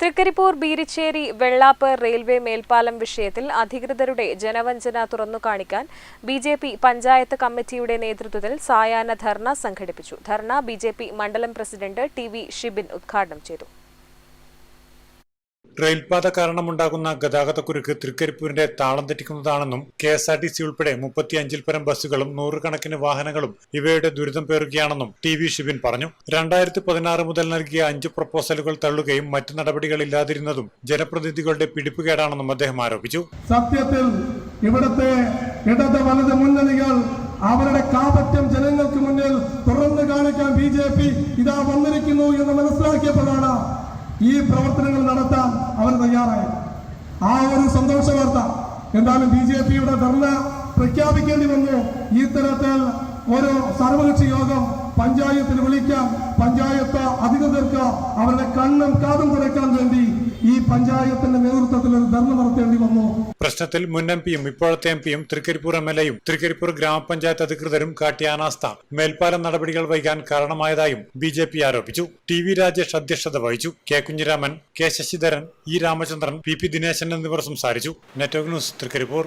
Trikaripur Beerichery Vellap railway മേൽപ്പാലം വിഷയത്തിൽ അധികൃതരുടെ ജനവഞ്ചന തുറന്നു കാണിക്കാൻ ബി ജെ പി പഞ്ചായത്ത് കമ്മിറ്റിയുടെ നേതൃത്വത്തിൽ സായാഹ്ന ധർണ സംഘടിപ്പിച്ചു. ധർണ ബി മണ്ഡലം പ്രസിഡന്റ് ടി വി ഷിബിൻ ഉദ്ഘാടനം ചെയ്തു. റെയിൽപാത കാരണമുണ്ടാകുന്ന ഗതാഗതക്കുരുക്ക് തൃക്കരിപ്പൂരിന്റെ താളം തെറ്റിക്കുന്നതാണെന്നും K S R T C ഉൾപ്പെടെ മുപ്പത്തിയഞ്ചിൽ പരം ബസ്സുകളും നൂറുകണക്കിന് വാഹനങ്ങളും ഇവയുടെ ദുരിതം പേറുകയാണെന്നും ടി വി ഷിബിൻ പറഞ്ഞു. രണ്ടായിരത്തി പതിനാറ് മുതൽ നൽകിയ അഞ്ച് പ്രപ്പോസലുകൾ തള്ളുകയും മറ്റു നടപടികളില്ലാതിരുന്നതും ജനപ്രതിനിധികളുടെ പിടിപ്പുകേടാണെന്നും അദ്ദേഹം ആരോപിച്ചു. സത്യത്തിൽ ഇവിടുത്തെ ഇടത് വലത് മുന്നണികൾ അവരുടെ കാപറ്റം ജനങ്ങൾക്ക് മുന്നിൽ തുറന്നു കാണിക്കാൻ ബി ജെ പി ഇതാ വന്നിരിക്കുന്നു എന്ന് മനസ്സിലാക്കിയപ്പോഴാണ് ഈ പ്രവർത്തനങ്ങൾ നടത്താൻ അവർ തയ്യാറായി. ആ ഒരു സന്തോഷ വാർത്ത എന്തായാലും ബി ജെ പിയുടെ ധർണ പ്രഖ്യാപിക്കേണ്ടി വന്നു. ഇത്തരത്തിൽ ഒരു സർവകക്ഷി യോഗം പഞ്ചായത്തിൽ വിളിക്കാം പഞ്ചായത്ത് അധികൃതർക്ക് അവരുടെ കണ്ണും കാതും തുറക്കാൻ വേണ്ടി ഈ പഞ്ചായത്തിന്റെ നേതൃത്വത്തിൽ ഒരു ധർണ നടത്തേണ്ടി വന്നു. പ്രശ്നത്തിൽ മുൻ എം പിയും ഇപ്പോഴത്തെ എം പിയും തൃക്കരിപ്പൂർ എം എൽ എയും തൃക്കരിപ്പൂർ ഗ്രാമപഞ്ചായത്ത് അധികൃതരും കാട്ടിയ അനാസ്ഥ. മേൽപ്പാലം നടപടികൾ വൈകാൻ കാരണമായതായും ബി ജെ പി ആരോപിച്ചു. ടി വി രാജേഷ് അധ്യക്ഷത വഹിച്ചു. K Kunhiraman K Sasidharan E Ramachandran P P Dineshan എന്നിവർ സംസാരിച്ചു. Network news Trikaripur.